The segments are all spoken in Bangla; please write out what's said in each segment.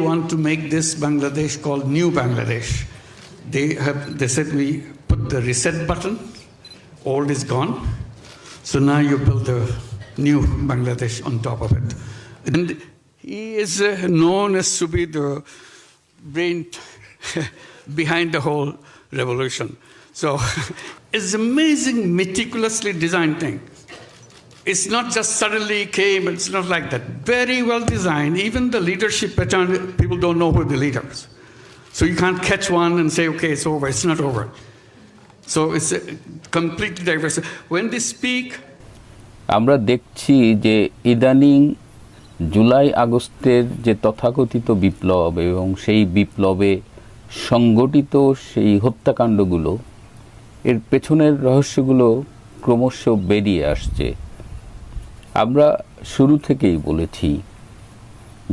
want to make this Bangladesh called New Bangladesh. They have they said we put the reset button, old is gone. So now you build the new Bangladesh on top of it. And he is uh, known as to be the brain behind the whole revolution. So it's amazing, meticulously designed thing. It's not just suddenly came, it's not like that. Very well designed. Even the leadership pattern, people don't know who the leaders. So you can't catch one and say, okay, it's over. It's not over. So it's uh, completely diverse. When they speak, আমরা দেখছি যে ইদানিং জুলাই আগস্টের যে তথাকথিত বিপ্লব এবং সেই বিপ্লবে সংগঠিত সেই হত্যাকাণ্ডগুলো এর পেছনের রহস্যগুলো ক্রমশ বেরিয়ে আসছে আমরা শুরু থেকেই বলেছি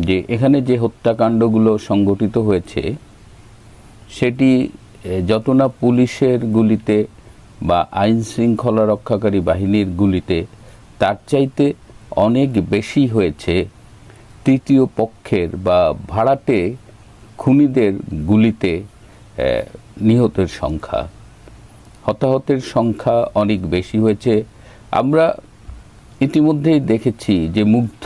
যে এখানে যে হত্যাকাণ্ডগুলো সংগঠিত হয়েছে, সেটি যত না পুলিশের গুলিতে বা আইন শৃঙ্খলা রক্ষাকারী বাহিনীর গুলিতে, তার চাইতে অনেক বেশি হয়েছে তৃতীয় পক্ষের বা ভাড়াটে খুনিদের গুলিতে নিহতের সংখ্যা। হতাহতের সংখ্যা অনেক বেশি হয়েছে। আমরা ইতিমধ্যেই দেখেছি যে মুগ্ধ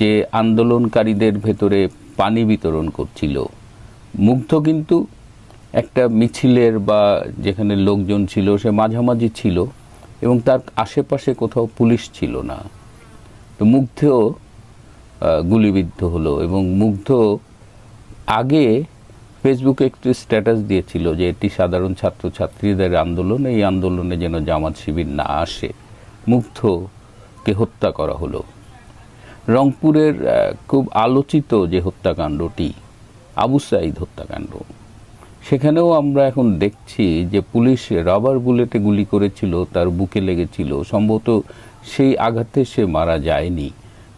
যে আন্দোলনকারীদের ভেতরে পানি বিতরণ করছিল। মুগ্ধ কিন্তু একটা মিছিলের বা যেখানে লোকজন ছিল, সে মাঝামাঝি ছিল এবং তার আশেপাশে কোথাও পুলিশ ছিল না। তো মুগ্ধও গুলিবিদ্ধ হলো এবং মুগ্ধ আগে ফেসবুকে একটি স্ট্যাটাস দিয়েছিল যে এটি সাধারণ ছাত্রছাত্রীদের আন্দোলন, এই আন্দোলনে যেন জামাত শিবির না আসে। মুগ্ধকে হত্যা করা হলো। রংপুরের খুব আলোচিত যে হত্যাকাণ্ডটি, আবু সাইদ হত্যাকাণ্ড। সেখানেও আমরা এখন দেখছি যে পুলিশ রাবার বুলেটে গুলি করেছিল, তার বুকে লেগেছিল। সম্ভবত সেই আঘাতে সে মারা যায়নি,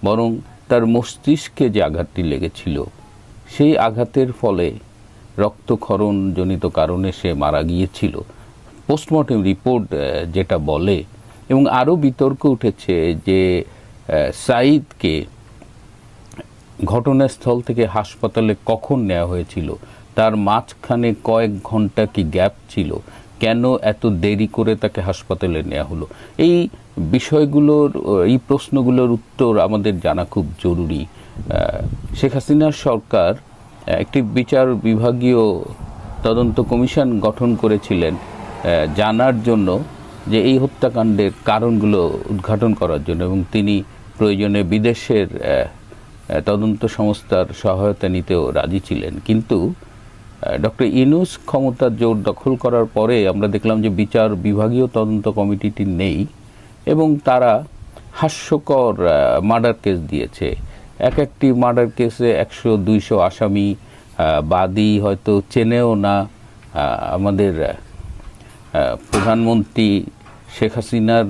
বরং তার মস্তিষ্কে যে আঘাতটি লেগেছিল, সেই আঘাতের ফলে রক্তক্ষরণজনিত কারণে সে মারা গিয়েছিল। পোস্টমর্টেম রিপোর্ট যেটা বলে এবং আরও বিতর্ক উঠেছে যে সাঈদকে ঘটনাস্থল থেকে হাসপাতালে কখন নেওয়া হয়েছিল? তার মাঝখানে কয়েক ঘণ্টা কি গ্যাপ ছিল? কেন এত দেরি করে তাকে হাসপাতালে নেওয়া হলো? এই বিষয়গুলোর, এই প্রশ্নগুলোর উত্তর আমাদের জানা খুব জরুরি। শেখ হাসিনার সরকার একটি বিচার বিভাগীয় তদন্ত কমিশন গঠন করেছিলেন জানার জন্য যে এই হত্যাকাণ্ডের কারণগুলো উদ্ঘাটন করার জন্য এবং তিনি প্রয়োজনে বিদেশের তদন্ত সংস্থার সহায়তা নিতেও রাজি ছিলেন। কিন্তু ডক্টর ইনুস ক্ষমতার জোর দখল করার পরে আমরা দেখলাম যে বিচার বিভাগীয় তদন্ত কমিটিটি নেই এবং তারা হাস্যকর মার্ডার কেস দিয়েছে। এক একটি মার্ডার কেসে একশো দুইশো আসামি বাদী হয়তো চেনেও না আমাদের প্রধানমন্ত্রী শেখ হাসিনার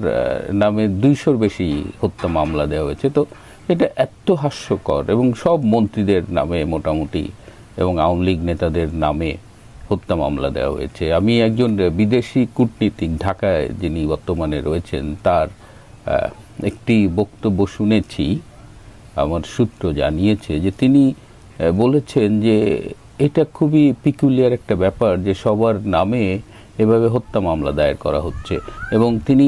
নামে দুইশোর বেশি হত্যা মামলা দেওয়া হয়েছে। তো এটা এত হাস্যকর এবং সব মন্ত্রীদের নামে মোটামুটি এবং আওয়ামী লীগ নেতাদের নামে হত্যা মামলা দেওয়া হয়েছে। আমি একজন বিদেশি কূটনীতিক ঢাকায় যিনি বর্তমানে রয়েছেন, তার একটি বক্তব্য শুনেছি, আমার সূত্র জানিয়েছে যে তিনি বলেছেন যে এটা খুবই পিকুলিয়ার একটা ব্যাপার যে সবার নামে এভাবে হত্যা মামলা দায়ের করা হচ্ছে। এবং তিনি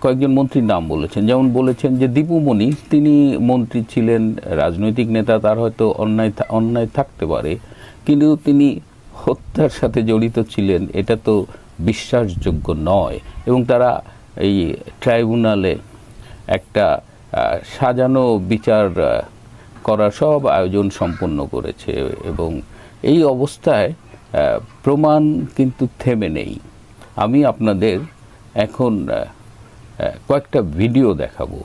কয়েকজন মন্ত্রীর নাম বলেছেন। যেমন বলেছেন যে দীপুমণি তিনি মন্ত্রী ছিলেন, রাজনৈতিক নেতা, তার হয়তো অন্যায় অন্যায় থাকতে পারে। কিন্তু তিনি হত্যার সাথে জড়িত ছিলেন, এটা তো বিশ্বাসযোগ্য নয়। এবং তারা এই ট্রাইব্যুনালে একটা সাজানো বিচার করার সব আয়োজন সম্পন্ন করেছে। এবং এই অবস্থায় প্রমাণ কিন্তু থেমে নেই। আমি আপনাদের এখন কয়েকটা ভিডিও দেখাবো।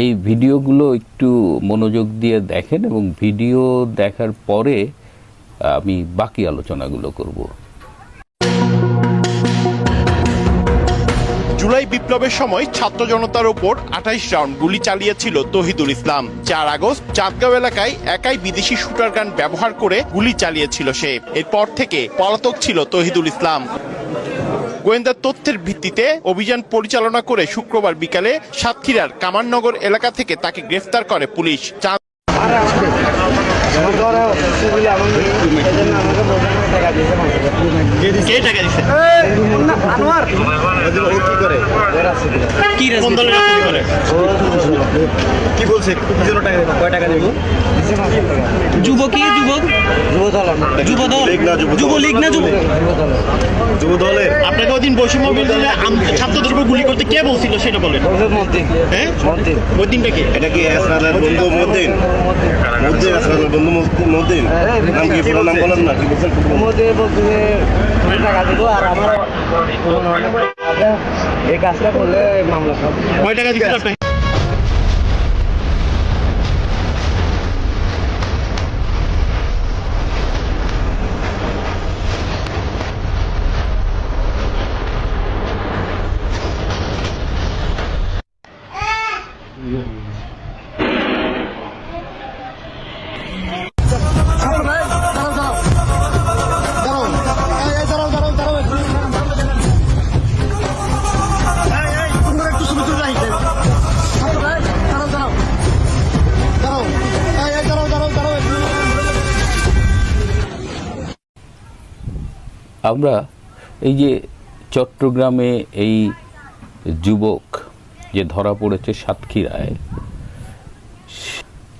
এই ভিডিওগুলো একটু মনোযোগ দিয়ে দেখেন এবং ভিডিও দেখার পরে আমি বাকি আলোচনাগুলো করব। জুলাই বিপ্লবের সময় ছাত্র জনতার ওপর আঠাইশ রাউন্ড গুলি চালিয়েছিল তহিদুল ইসলাম। চার আগস্ট চাঁদগাঁও এলাকায় একাই বিদেশি শুটার গান ব্যবহার করে গুলি চালিয়েছিল সে। এরপর থেকে পলাতক ছিল তহিদুল ইসলাম। গোয়েন্দা তথ্যের ভিত্তিতে অভিযান পরিচালনা করে শুক্রবার বিকালে সাতক্ষীরার কামাননগর এলাকা থেকে তাকে গ্রেফতার করে পুলিশ। কে বলছে? কয় টাকা দেবো? দিছে পাঁচশো টাকা যুব কি যুবক? যুব দল যুবদল? যুবলীগ না যুব যুব দল আপনাকে ওই দিন বৈষম্য বিরোধী ছাত্রদের উপর গুলি করতে কে বলছিল সেটা বলেন। হ্যাঁ? ওই দিনটা কে? এটা কি আসরারের বন্ধু বন্ধু মদ্দিন নাম কি পুরো নাম বলেন না কি বলছেন? মোদী বলছে যে টাকা দিব আর আমার এই কাজটা করলে মামলা কয় টাকা দিচ্ছে আপনাকে? আমরা এই যে চট্টগ্রামে এই যুবক যে ধরা পড়েছে সাতক্ষীরায়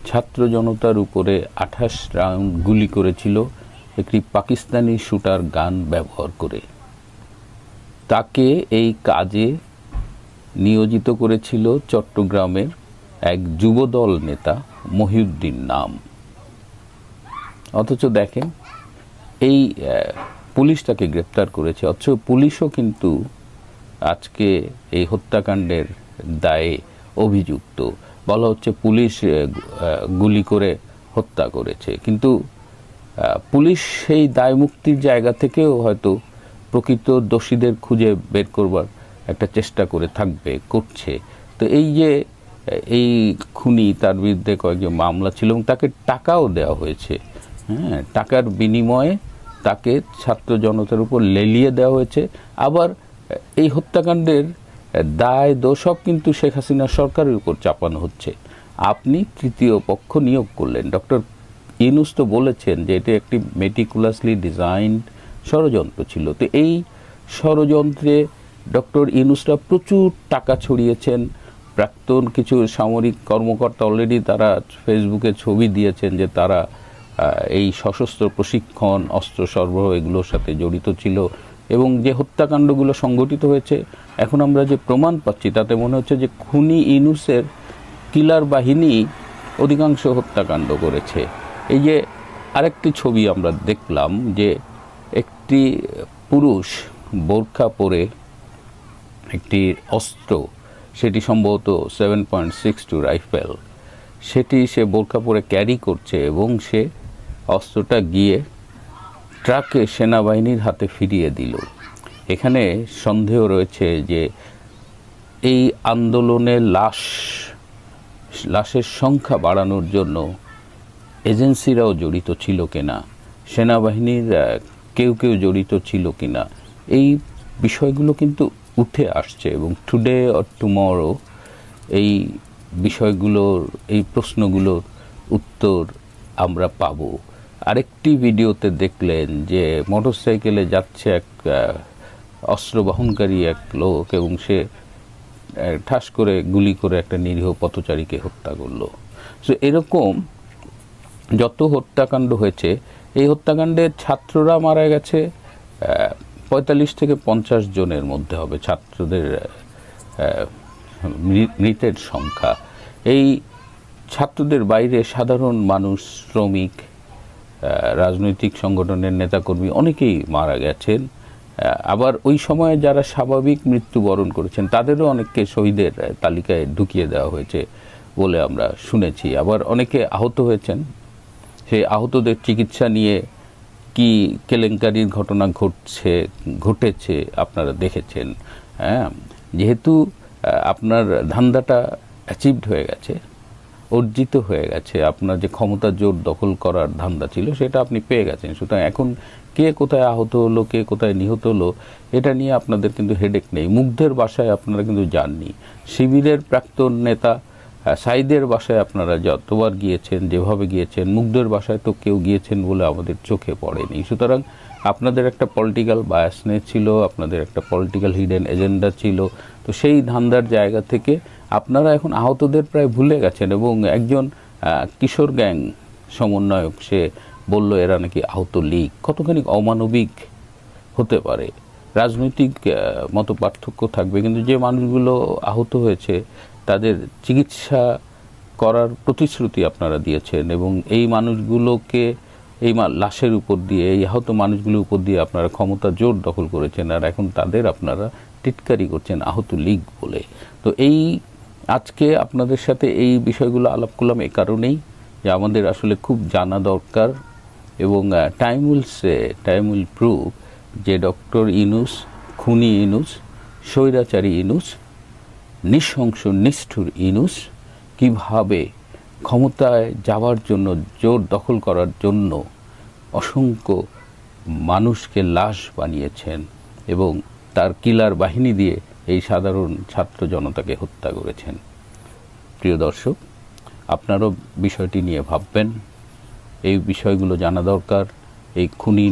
ছাত্র জনতার উপরে আঠাশ রাউন্ড গুলি করেছিল, একটি পাকিস্তানি শুটার গান ব্যবহার করে। তাকে এই কাজে নিয়োজিত করেছিল চট্টগ্রামের এক যুবদল নেতা মহিউদ্দিন নাম। অথচ দেখেন, এই পুলিশ তাকে গ্রেপ্তার করেছে, অথচ পুলিশও কিন্তু আজকে এই হত্যাকাণ্ডের দায়ে অভিযুক্ত। বলা হচ্ছে পুলিশ গুলি করে হত্যা করেছে। কিন্তু পুলিশ সেই দায় মুক্তির জায়গা থেকেও হয়তো প্রকৃত দোষীদের খুঁজে বের করবার একটা চেষ্টা করে থাকবে, করছে। তো এই যে এই খুনি, তার বিরুদ্ধে কয়েকজন মামলা ছিল এবং তাকে টাকাও দেওয়া হয়েছে। হ্যাঁ টাকার বিনিময়ে তাকে ছাত্র জনতার উপর লেলিয়ে দেওয়া হয়েছে। আবার, এই হত্যাকাণ্ডের দায় দোষক কিন্তু শেখ হাসিনা সরকারের উপর চাপানো হচ্ছে। আপনি তৃতীয় পক্ষ নিয়োগ করলেন। ডক্টর ইনুস তো বলেছেন যে এটি একটি মেটিকুলাসলি ডিজাইনড ষড়যন্ত্র ছিল। তো এই ষড়যন্ত্রে ডক্টর ইনুসরা প্রচুর টাকা ছড়িয়েছেন। প্রাক্তন কিছু সামরিক কর্মকর্তা অলরেডি তারা ফেসবুকে ছবি দিয়েছেন যে তারা এই সশস্ত্র প্রশিক্ষণ, অস্ত্র সরবরাহ এগুলোর সাথে জড়িত ছিল এবং যে হত্যাকাণ্ডগুলো সংঘটিত হয়েছে, এখন আমরা যে প্রমাণ পাচ্ছি, তাতে মনে হচ্ছে যে খুনি ইনুসের কিলার বাহিনী অধিকাংশ হত্যাকাণ্ড করেছে। এই যে আরেকটি ছবি আমরা দেখলাম যে একটি পুরুষ বোরখা পরে একটি অস্ত্র, সেটি সম্ভবত seven point six two rifle, সেটি সে বোরখা পরে ক্যারি করছে এবং সে অস্ত্রটা গিয়ে ট্রাকে সেনাবাহিনীর হাতে ফিরিয়ে দিল। এখানে সন্দেহ রয়েছে যে এই আন্দোলনে লাশ, লাশের সংখ্যা বাড়ানোর জন্য এজেন্সিরাও জড়িত ছিল কিনা, সেনাবাহিনীর কেউ কেউ জড়িত ছিল কিনা, এই বিষয়গুলো কিন্তু উঠে আসছে এবং টুডে অর টুমরো এই বিষয়গুলোর, এই প্রশ্নগুলোর উত্তর আমরা পাব। আরেকটি ভিডিওতে দেখলেন যে মোটরসাইকেলে যাচ্ছে এক অস্ত্র বহনকারী এক লোক এবং সে ঠাস করে গুলি করে একটা নিরীহ পথচারীকে হত্যা করল। সো এরকম যত হত্যাকাণ্ড হয়েছে, এই হত্যাকাণ্ডে ছাত্ররা মারা গেছে পঁয়তাল্লিশ থেকে পঞ্চাশ জনের মধ্যে হবে ছাত্রদের মৃতের সংখ্যা। এই ছাত্রদের বাইরে সাধারণ মানুষ, শ্রমিক রাজনৈতিক সংগঠনের নেতাকর্মী অনেকেই মারা গেছেন। আবার ওই সময়ে যারা স্বাভাবিক মৃত্যুবরণ করেছেন, তাদেরও অনেককে শহীদের তালিকায় ঢুকিয়ে দেওয়া হয়েছে বলে আমরা শুনেছি। আবার অনেকে আহত হয়েছেন। সেই আহতদের চিকিৎসা নিয়ে কি কেলেঙ্কারির ঘটনা ঘটছে, ঘটেছে আপনারা দেখেছেন। হ্যাঁ যেহেতু আপনার ধান্দাটা অ্যাচিভড হয়ে গেছে অর্জিত হয়ে গেছে, আপনার যে ক্ষমতা জোর দখল করার ধান্দা ছিল সেটা আপনি পেয়ে গেছেন। সুতরাং এখন কে কোথায় আহত হলো, কে কোথায় নিহত হলো, এটা নিয়ে আপনাদের কিন্তু হেডেক নেই। মুগ্ধের বাসায় আপনারা কিন্তু যাননি। শিবিরের প্রাক্তন নেতা সাইদের বাসায় আপনারা যতবার গিয়েছেন, যেভাবে গিয়েছেন, মুগ্ধের বাসায় তো কেউ গিয়েছেন বলে আমাদের চোখে পড়েনি। সুতরাং আপনাদের একটা পলিটিক্যাল বায়াসনেস ছিল, আপনাদের একটা পলিটিক্যাল হিডেন এজেন্ডা ছিল। তো সেই ধান্দার জায়গা থেকে আপনারা এখন আহতদের প্রায় ভুলে গেছেন এবং একজন কিশোর গ্যাং সমন্বয়ক, সে বলল, এরা নাকি আহত লীগ। কতখানি অমানবিক হতে পারে? রাজনৈতিক মত পার্থক্য থাকবে, কিন্তু যে মানুষগুলো আহত হয়েছে, তাদের চিকিৎসা করার প্রতিশ্রুতি আপনারা দিয়েছেন এবং এই মানুষগুলোকে, এই লাশের উপর দিয়ে, এই আহত মানুষগুলোর উপর দিয়ে আপনারা ক্ষমতা জোর দখল করেছেন। আর এখন তাদের আপনারা টিটকারি করছেন আহত লীগ বলে। তো এই আজকে আপনাদের সাথে এই বিষয়গুলো আলাপ করলাম এই কারণেই যে আমাদের আসলে খুব জানা দরকার এবং টাইম উইল সে টাইম উইল প্রুভ যে ডক্টর ইনুস, খুনি ইনুস, স্বৈরাচারী ইনুস, নৃশংস, নিষ্ঠুর ইনুস কীভাবে ক্ষমতায় যাওয়ার জন্য, জোর দখল করার জন্য অসংখ্য মানুষকে লাশ বানিয়েছেন এবং তার কিলার বাহিনী দিয়ে এই সাধারণ ছাত্র জনতাকে হত্যা করেছেন। প্রিয় দর্শক, আপনারও বিষয়টি নিয়ে ভাববেন। এই বিষয়গুলো জানা দরকার। এই খুনি